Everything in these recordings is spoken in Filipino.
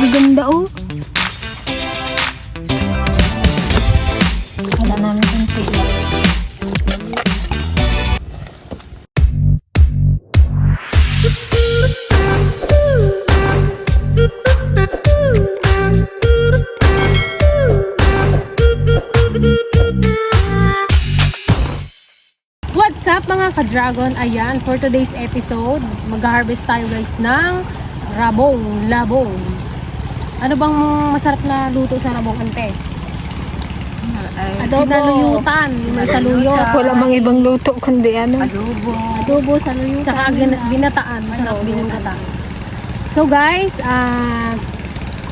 Ang ganda oh. Wala namin yung tila. What's up mga ka-dragon? Ayan, for today's episode, mag-harvest tayo guys ng rabong, labong. Ano bang masarap na luto sa rabong ante? Adobo. Sinaluyutan, may saluyot. Wala mang ibang luto kundi ano. Adobo. Adobo, saluyutan. Tsaka gin- binataan. Masarap din yung gata. So guys, ah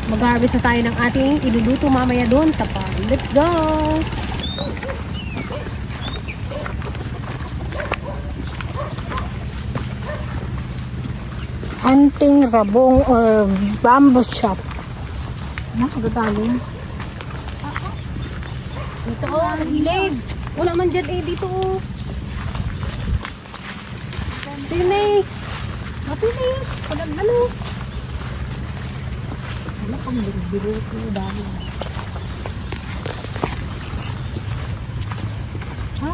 mag-harvest na tayo ng ating iluluto mamaya doon sa farm. Let's go! Hunting rabong or bamboo chop. Nakagagaling. Dito oh, gilid. Wala man dyan eh, dito oh. Tinay. Matinay. Palag ano. Ano pang biro ko dami. Ha?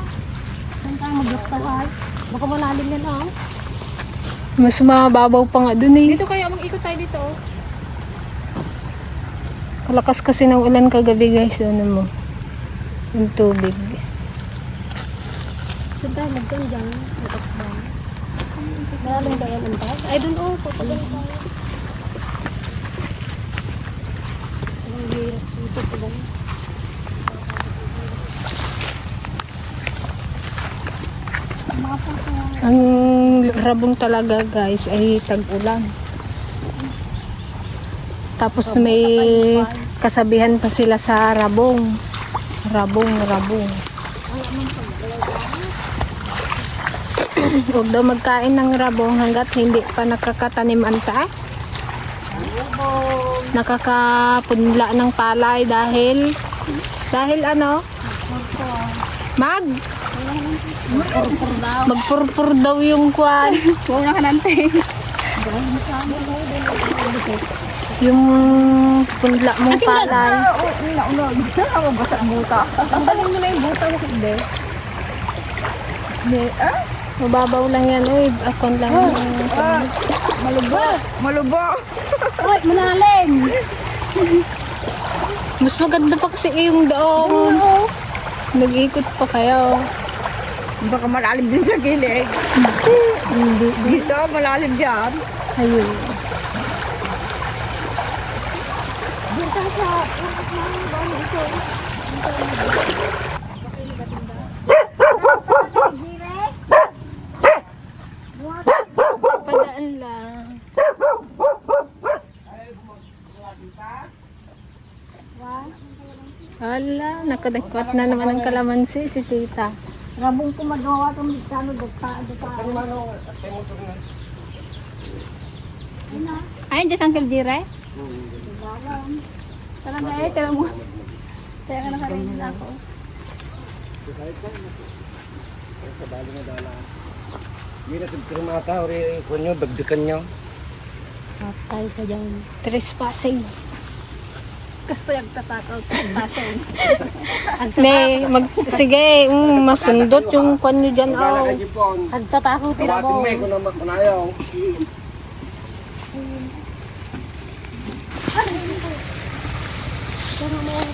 Saan tayo maglaktaw ay? Baka malalim yan ah. Mas mababaw pa nga dun eh. Dito kaya mag-ikot tayo dito oh. Kalakas kasi ng ulan kagabi guys. Ano mo? Yung tubig. Saan tayo magkandang? Matakbang. Malalim kaya man tayo? Ay dun oh, patagal tayo. Ang hirap dito pag ano. Ang rabong talaga guys ay tag-ulan. Tapos may kasabihan pa sila sa rabong. Rabong, rabong. Huwag daw magkain ng rabong hanggat hindi pa nakakatanim anta. Nakakapunla ng palay dahil dahil ano? Mag Magpurpur daw yung kwan. Huwag na ka. Yung punla mong palay. Nauna. Ako basta ang buta. Tanggalin mo na yung buta mo hindi. Hindi. Ah? Mababaw lang yan. Uy, akon lang. yung- Ah. Malubo. Malubo. Uy, malalim! Mas maganda pa kasi yung doon. Nag-ikot pa kayo. Baka malalim din sa gilid. Dito, malalim dyan. Ayun. Padaan lang. Hala, nakadakwat na naman ang kalamansi si tita. Rabong ko magawa itong kano dagpa. Dagpa. Ayun, dyan Uncle Dire? Talaga eh, tira mo. Kaya ka nakarinig ako. Hindi na termata ori kunyo dagdagan nyo. Patay ka dyan. Trespassing. Gusto yung tatakaw. Tasyon. Ne, mag, sige, um, masundot yung kwan nyo dyan. Oh. Nagtatakot tira mo. may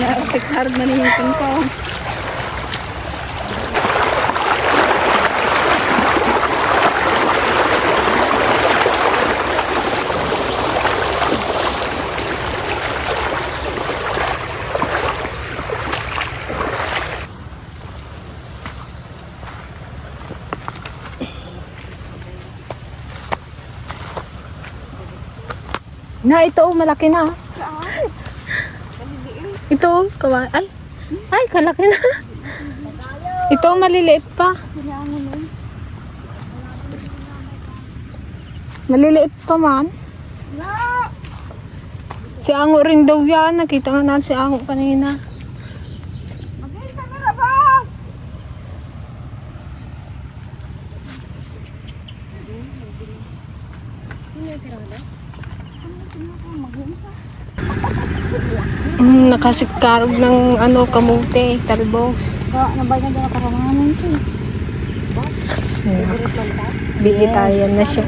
nga hard na ni nihintun ko. Na ito, malaki na oh, kawa. Ay, ay, kalaki na. ito, maliliit pa. Maliliit pa man. Si Ango rin daw yan. Nakita nga natin si Ango kanina. Mm, nakasikarog ng ano kamote, talbos. Ka, nabayan din ako pangalan ko. Relax. Vegetarian na siya.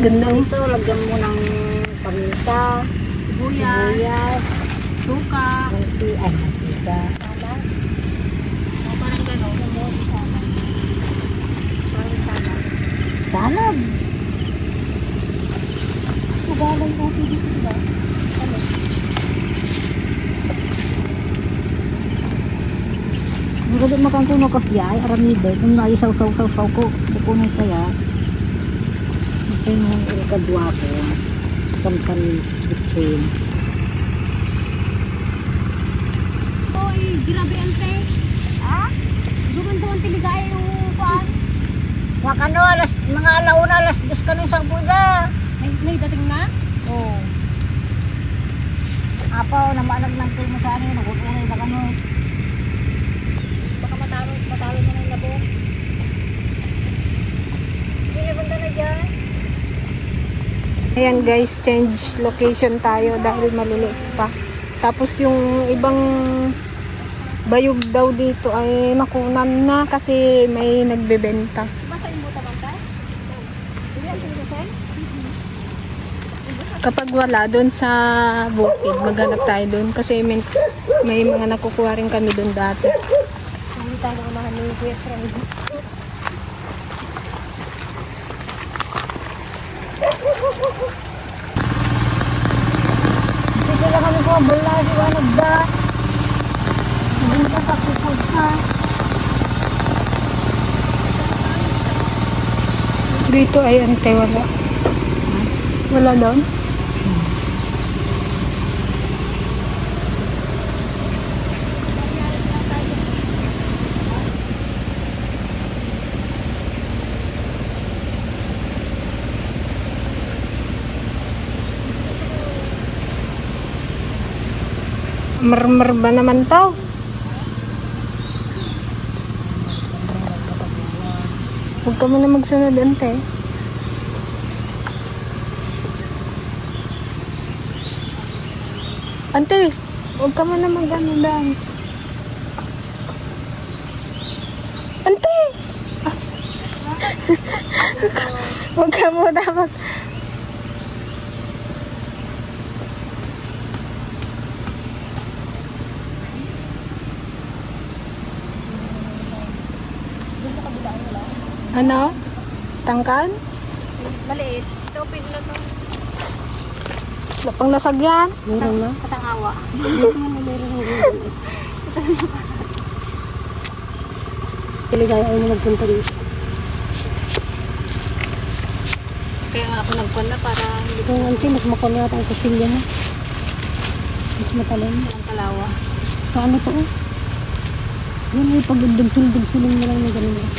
Ganda. oh. Ito, lagyan mo ng paminta, Sibuyas, suka. ay. O parang gano'n. Salad. Magalang ko dito ba? Maganda makangkuno ka siya, ay aramide. Kung naisaw-saw-saw ko, kukunin kaya. Ito yung ikadwa ko. Kampan kitchen. Oy, grabe ante. Ha? Gumanda ang tiligay yung kuan. Makano, alas, mga alauna, alas dos ka nung sa buga. May, may dating na? Oo. Apaw, namanag ng tulmo sa anin, nagutunay na kano. Matalo, matalo na ng labo. Hindi na banda na dyan. Ayan guys, change location tayo dahil maliliit pa. Tapos yung ibang bayog daw dito ay makunan na kasi may nagbebenta. Kapag wala doon sa bukid, maghanap tayo doon kasi may, may mga nakukuha rin kami doon dati. Hindi tayo nakamahan ni Kuya Fred. Sige lang kami ko, bala, di ba nagda. Pa kukod ka. Dito ay ante wala. Wala doon? Marmar ba naman to? Huwag ka muna magsunod, ante. Ante, huwag ka muna mag-ano lang. Ante! Huwag ka muna mag... Ano? Tangkan? Maliit. Tupig na to. Wala pang lasagyan? Meron na? Kasangawa. Tiligay ay mo nagpunta dito. Kaya nga ako nagpala para hindi Kung anti, mas makon yata ang kusilya mo. Mas matalim. ang kalawa. Sa ano to? Yan ay pag dugsul-dugsulong mo lang na ganun.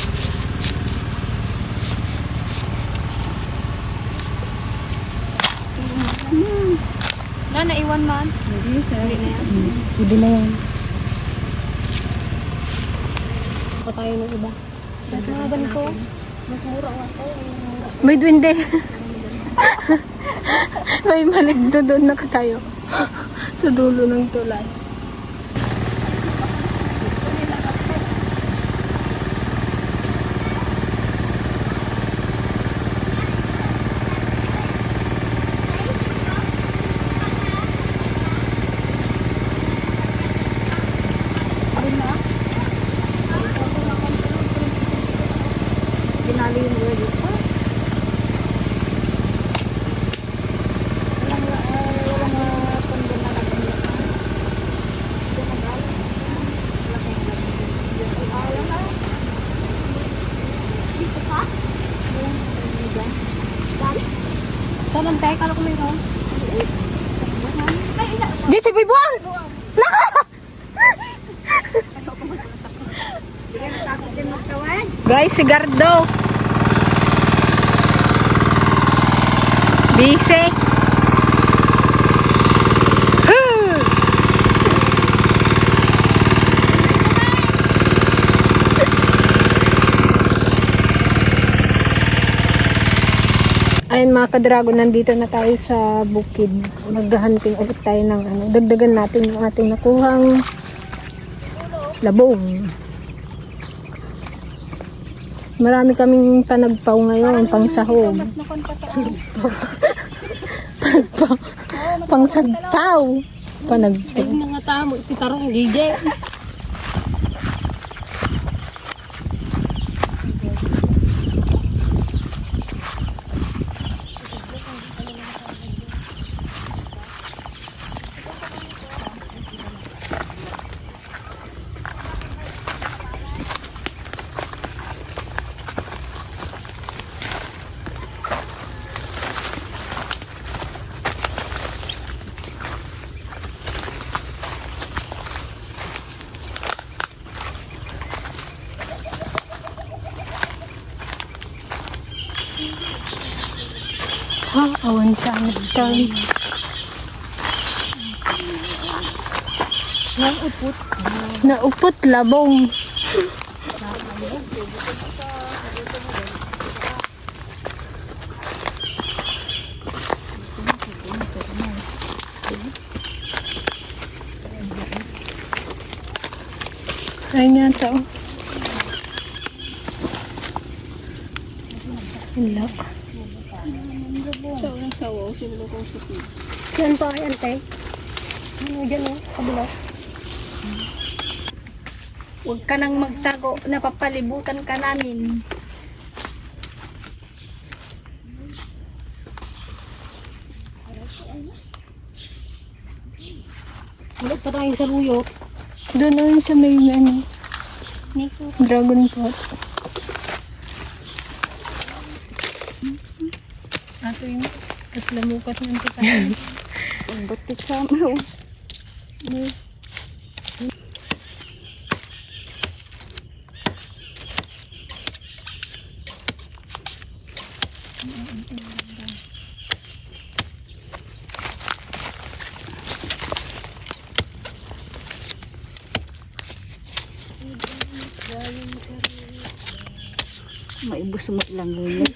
Na, naiwan man. Hindi, Hindi na yan. Pwede na yan. Pa tayo ng iba. Mga ganito. Mas mura nga to. May duwende. May maligdo doon na tayo. sa dulo ng tulay. Pinali yung word ito. Walang, uh, walang uh, kundi na nagpunta. Tay, kala ko mayroon. Diyan si Bibuang! Guys, si Gardo. Busy. Ayun mga ka-dragon, nandito na tayo sa bukid. Maghahunting ulit tayo ng ano. Dagdagan natin yung ating nakuhang labong. Marami kaming panagpaw ngayon, pang sahog. Panagpaw. pang sagpaw. Panagpaw. Ay, mga tamo, ipitarong DJ. Naupot labong. Ayun yata oh. Hello. Yan pa, yan, tay. Ano dyan, oh, kabila. Huwag ka nang magtago, napapalibutan ka namin. Ulit pa tayo sa luyot. Doon na yun sa may ano, dragon pot. Ato yun. Tapos lamukat ng tayo. Ang batik sa mo. Maibos mo lang yun.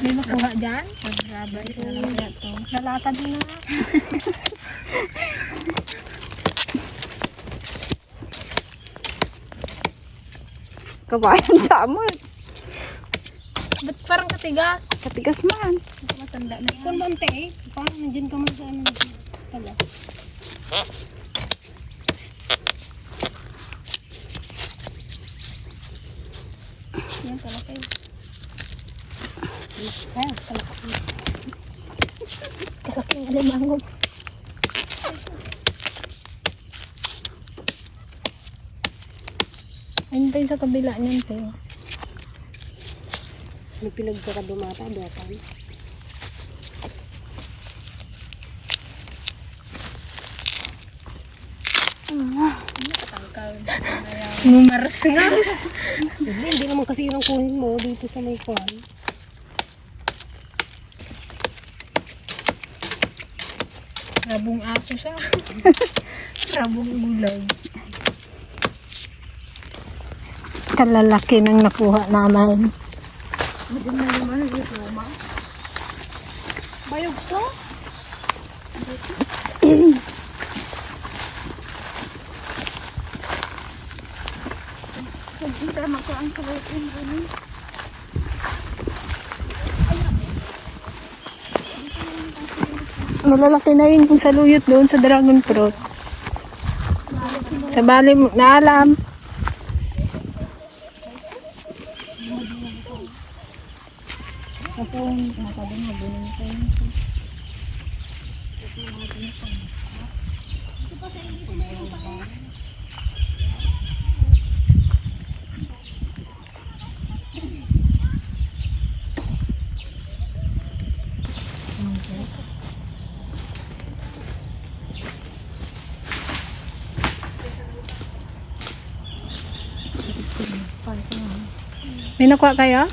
May makuha dyan? Pagrabay na lang kaya to. Lalata din na. Kabayan sa amon. Ba't parang katigas? Katigas man. Matanda na. Kung eh. Parang nandiyan ka man sa ano. Tala. Yan talakay. Ayan, talaka. Kalaking alimangog. Ayun tayo sa kabila niyan tayo. May pilag ka Mumaras nga. Hindi, hindi naman kasi yun ang kunin mo dito sa may kwan. Rabong aso siya. Rabong gulay. Kalalaki ng nakuha namin. Bayog to? Malalaki na yun kung saluyot doon sa dragon fruit. Sa bali naalam. May nakuha kayo?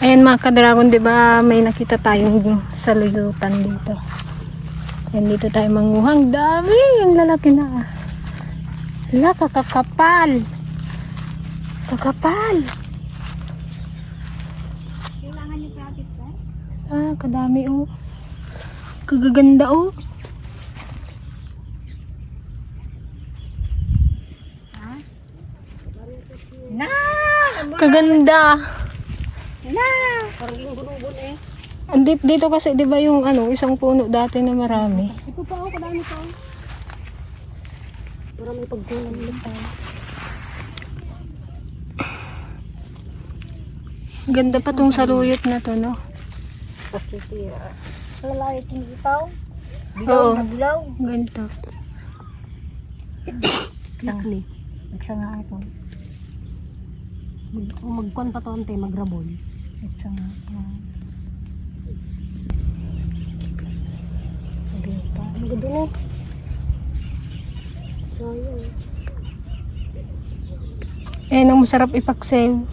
Ayan mga ka-dragon, di ba may nakita tayong saluyutan dito. Ayan dito tayo manguhang. Dami! Ang lalaki na. Hala, kakakapal. Kakapal. Ah, kadami oh. Kagaganda oh. Na! Kaganda. Na! Andit dito kasi 'di ba yung ano, isang puno dati na marami. Ito pa ako, kadami pa. Para may pagkulang ulit tayo. Ganda pa tong saluyot na to, no? Kasi siya. Lalaki itong itaw. Oo. Bilaw na bilaw. Ganito. Excuse me. Isa nga ito. Mag, kung magkuhan pa to ante, magrabon. Isa nga ito. Ano ganda no? Sayang. Eh, ang masarap ipaksew.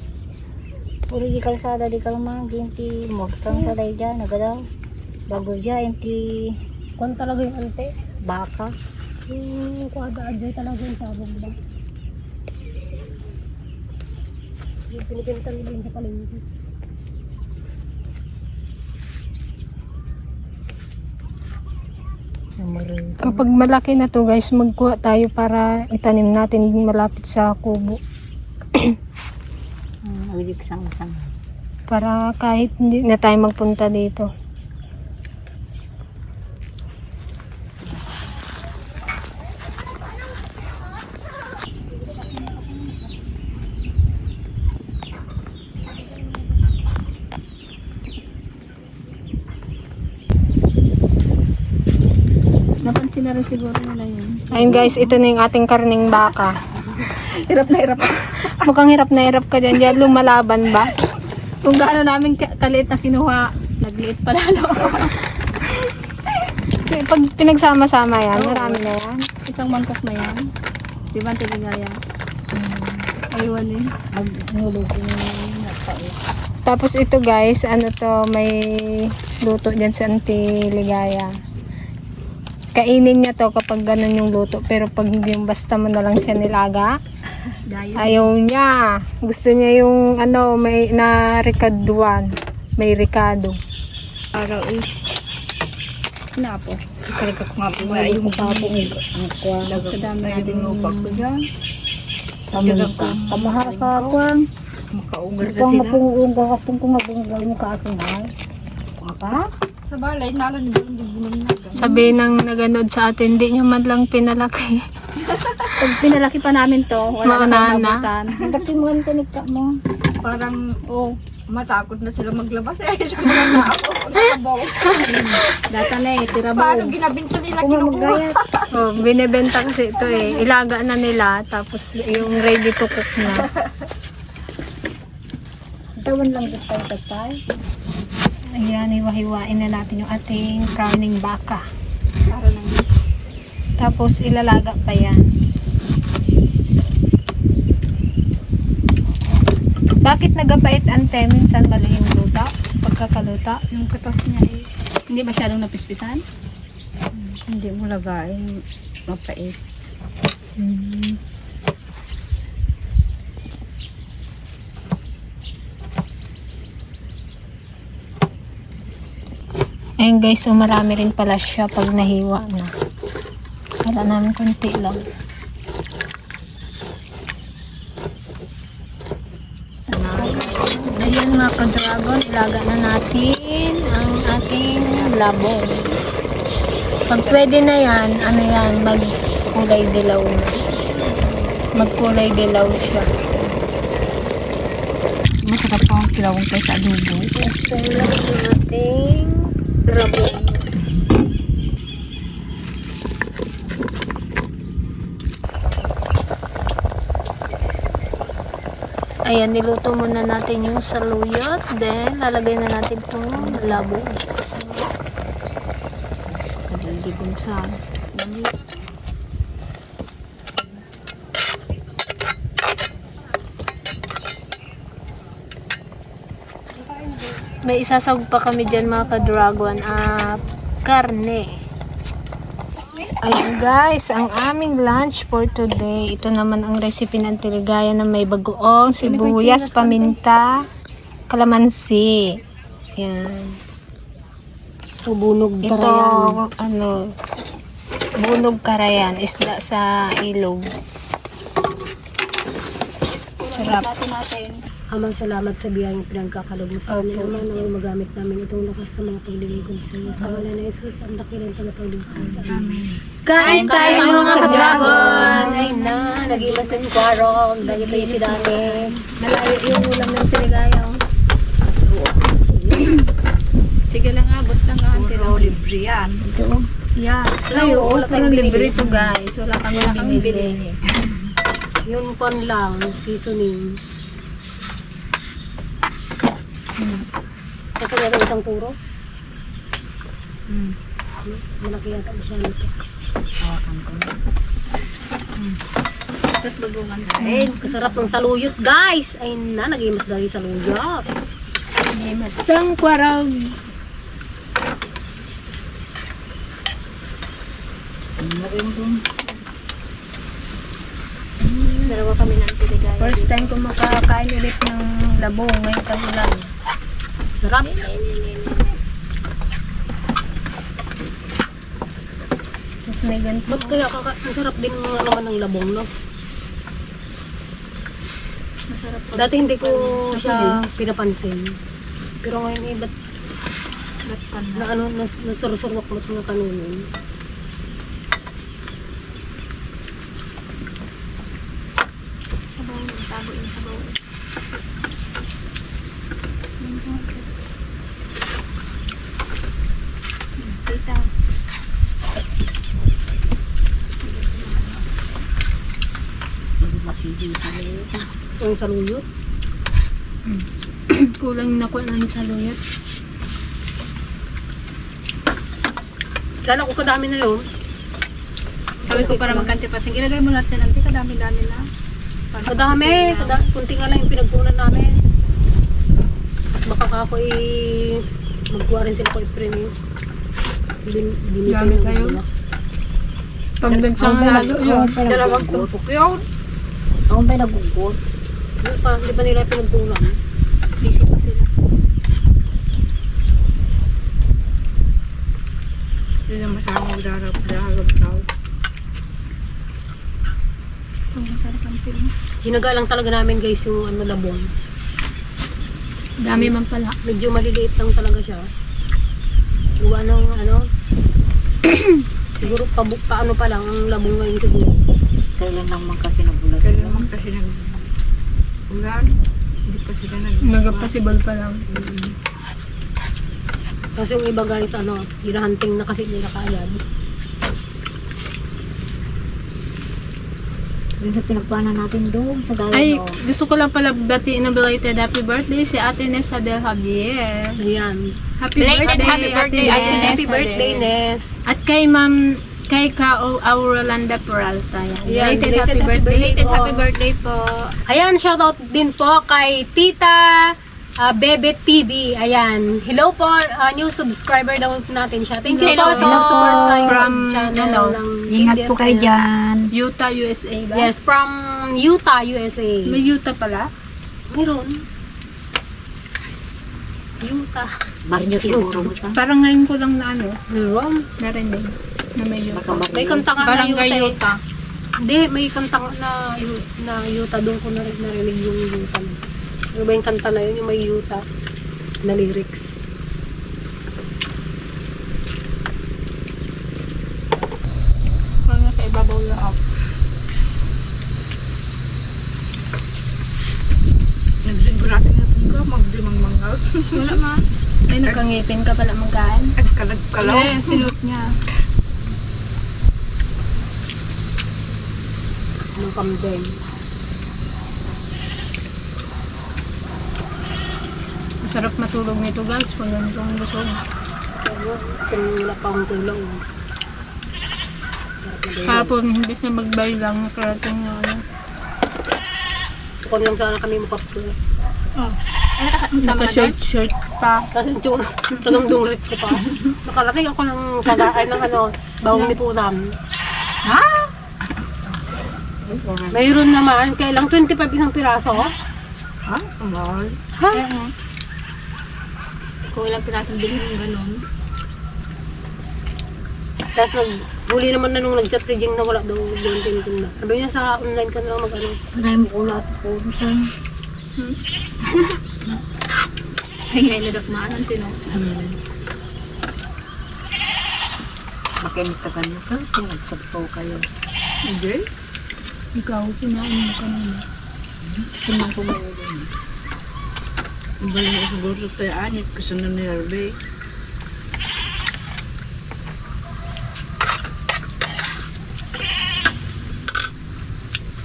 Puro di kalsada di kalmang. Ginti mogsang sa day dyan. Nagadaw. Bago dyan. Inti Kuhan talaga yung ante. baka. Yung kuhada adjay talaga yung sabog ba? Yung pinipinta nila yung sa palengke. Kapag malaki na to, guys, magkuha tayo para itanim natin malapit sa kubo. Sang-sang. Para kahit hindi na tayo magpunta dito. Napansin na rin siguro nila yun. Ayun guys, ito na yung ating karning baka. Hirap na hirap. Mukhang hirap na hirap ka dyan. Dyan lumalaban ba? Kung gaano namin ka- kaliit na kinuha, nagliit pa lalo. Pag pinagsama-sama yan, marami na yan. Isang mangkok na yan. Di ba, tiligaya? Aywan eh. Tapos ito guys, ano to, may luto dyan sa Auntie Ligaya. Kainin niya to kapag ganun yung luto. Pero pag yung basta mo na lang siya nilaga, ayaw niya. Gusto niya yung ano, may na rikaduan. May ricado. Araw eh. Na po. Ikarga ko nga po. Wala yung papo ng kuwa. Kadami natin mo pag ko dyan. Kamahal ka kuwa. Makaugal na sila. Kung nga pong kung nga pong gawin ka aking hal. Papa? Sa balay, nalo ni Bulong di na. Sabi ng naganood sa atin, hindi niya man lang pinalaki. Pag pinalaki pa namin to, wala na na. kang mabutan. Ba't mo ang kanika mo? Parang, oh, matakot na sila maglabas eh. Sa mga tao. Nakabaw. Data na eh, tira Paano ginabinta nila kinukuha? Oh, binebenta kasi ito eh. Ilaga na nila, tapos yung ready to cook na. Tawan lang gusto tayo tatay. Ayan, iwahiwain na natin yung ating karning baka. Para lang. Tapos ilalaga pa yan. Bakit nagapait ante? Minsan mali yung luta? Pagkakaluta? Yung katas niya eh. Hindi masyadong napispisan? Hindi mo lagain mapait. Hmm. Ayun guys, so marami rin pala siya pag nahiwa na. Wala namin konti lang. Ayan mga ka-dragon, ilaga na natin ang ating labong. Pag pwede na yan, ano yan, magkulay dilaw na. Magkulay dilaw siya. Masarap pa ang kilawang kayo sa adobo. So, ilagay na ating rabong. Ayan, niluto muna natin yung saluyot. Then, lalagay na natin itong labong. So, sa May isasawag pa kami dyan mga ka-dragon. Ah, karne. Ayun guys, ang aming lunch for today. Ito naman ang recipe ng tiligaya na may bagoong, sibuyas, paminta, kalamansi. Yan. Ito, bunog Ito, karayan. ano, s- bunog karayan, isda sa ilog. Sarap. Natin natin. Amang salamat sa biyayang pinagkakalog mo sa amin. Ama, naway magamit namin itong lakas sa mga paglilingkod sa iyo. Sa wala na Jesus, ang dakilang tagapagligtas sa amin. Kain tayo mga ka-dragon! Ay na, nag-imasin kwarong. Dahil tayo si Dani. Nalayo yung ulam ng tinigayaw. Sige lang, abot lang nga. Puro libre yan. Yeah. Ay, oo, wala tayong libre binili. to guys. Wala kami binili. Yung pan lang, seasonings. Ito meron isang puros. Malaki yata siya nito. Tapos bagungan. Ay, kasarap ng saluyot, guys! Ay na, nag-imas dahil saluyot. Masang kwarag. Dalawa kami ng tiligaya. First time ko makakain ulit ng labong ngayong tagulan. Sarap. Tapos may ganito. Ba't kaya kaka ang sarap din mga naman ng labong, no? Masarap. Dati hindi ko siya pinapansin. Pero ngayon eh, ba't Ba't na? ano, nas, nasurusurwak mo ng kanunin? Sabaw. Tago yung sabaw. Tita. So yung saluyot. Kulang na ko ng saluyot. Kala ko kadami na yun. Sabi ko para magkanti pa. Sige, ilagay mo lahat yan. Ante, kadami-dami na. Para Kadami, kadami. Kunti nga lang yung pinagpunan namin. Baka ka ako eh, magkuha rin sila ko i-print. Din, Gamit kayo? Pagdag sa halo yun. Dalawang tumpok yun. Ako ba nagugot? Hindi pa, hindi pa nila pinagpunan. Busy pa sila. Hindi na masama magdarap-darap daw. Ang masarap ang film. Sinaga lang talaga namin guys yung ano labong. Dami man pala. Medyo maliliit lang talaga siya. Gawa ng ano, siguro pa, paano pa lang ang labong ngayon siguro. Kailan naman kasi nabulag? Kasi nabulag? Hindi pa sila nag... Nagapasibol pa lang. Kasi yung iba guys, ano, ginahunting na kasi nila kaagad. Doon sa pinagpanan natin doon sa dahil Ay, gusto ko lang pala batiin na belated happy birthday si Ate Nessa Del Javier. Ayan. Happy Belated birthday, happy birthday, Ate Nessa Happy birthday. Ness. At kay Ma'am kay Ka Aurolanda Peralta yan. Ayan, Belated happy birthday. Belated po. happy birthday po. Ayan, shoutout din po kay Tita ah, Bebe TV. Ayan. Hello po, ah, new subscriber daw natin siya. Thank you Hello po sa po. support sa From, channel ano, ng Ingat po kayo dyan. Utah, USA ba? Yes, from Utah, USA. May Utah pala? Meron. Utah. Sa. Parang ngayon ko lang na ano, Meron. narinig na may Utah. May kanta nga na Barangay Utah. eh. Utah. Hindi, may kanta nga na, na Utah. Doon ko narinig, narinig yung Utah. Ano ba yung kanta na yun? Yung may Utah na lyrics. Parang nasa ibabaw lang ako. Nagsigurado na ito ka, magdimang manggal. Wala ma. Ay, nagkangipin ka pala magkaan. At kalagkalaw. Eh, sinut niya. Ng kambing. Masarap matulog nito guys. Pag ganito ang busog. Kaya, kung wala pa akong tulong. Kahapon, imbes na magbay lang, nakarating na ano. Kung lang sana kami makapula. Ano ka sama na Naka-short shirt pa. Kasi yung tsura, talagang dungrit ko pa. Nakarating ako ng sagay ng ano, bawang lipunan. Ha? Mayroon naman, kailang 25 isang piraso. Ha? Mahal. Ha? Kung ilang pirasong bilhin mo ganun. Tapos nag, huli naman na nung nag-chat si Jing na wala daw doon tinitinda. Sabi niya sa online ka na lang mag-ano. Marami mo ulat po. Ay, ngayon na dakmaan ang tino. Makinig ka ka, kung nagsagpo kayo. Hindi. Ikaw, sinain mo kanina. Sinain ko mo yun. Balik mo siguro tayo anit kasi na nilarbay.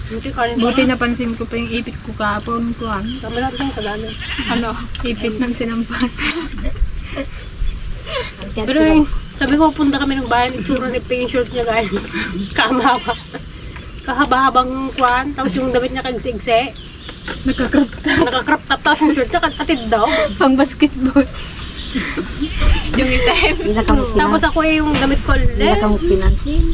Buti kanin Buti napansin ko pa yung ipit ko kahapon ko ah. Kami natin yung sagana. Ano? Ipit ng sinampan. Pero yung, sabi ko, punta kami ng bayan, itsura ni Pink shirt niya guys. Kamahaba. Kahaba-habang kwan, tapos yung damit niya kagsigse. Nakakrop Nakakrop top tapos yung shirt niya katid daw. pang basketball. yung item. Tapos ako eh, yung damit ko ulit. pinansin.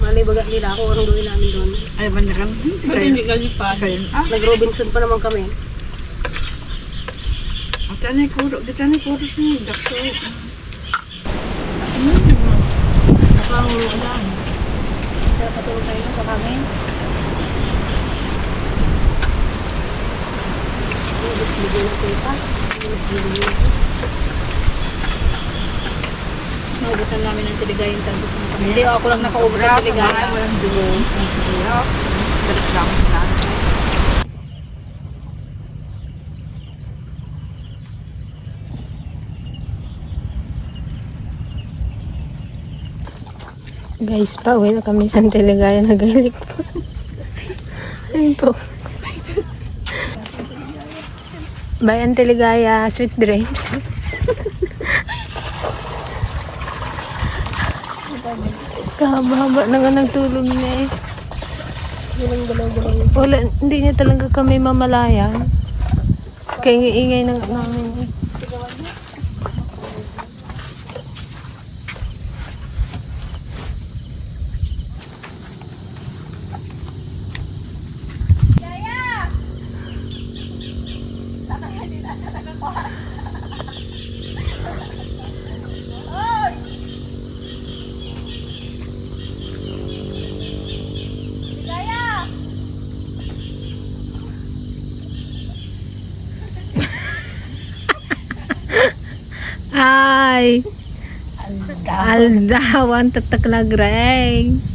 Malay baga nila ako, anong gawin namin doon. Ay, banda ka. Kasi hindi ka lipat. Ah, Nag-Robinson pa naman kami. Ate na kuro, kita na kuro siya. Dakso. Nakahuluan. Kaya patulog tayo sa kami. Bigyan na kita. Naubusan namin ng tiligayang talbos ng kami. Hindi, ako lang nakaubos ng tiligaya. Walang dugo. Ang siguro. Balik lang sa Guys, pauwi na kami sa Teligaya. Nagalik po. Ayun po. Bayan Teligaya, sweet dreams. Kahaba-haba na nga nagtulog niya eh. Wala, hindi niya talaga kami mamalayan. Kaya ingay ng namin eh. Ay! Aldawan tataklag reng.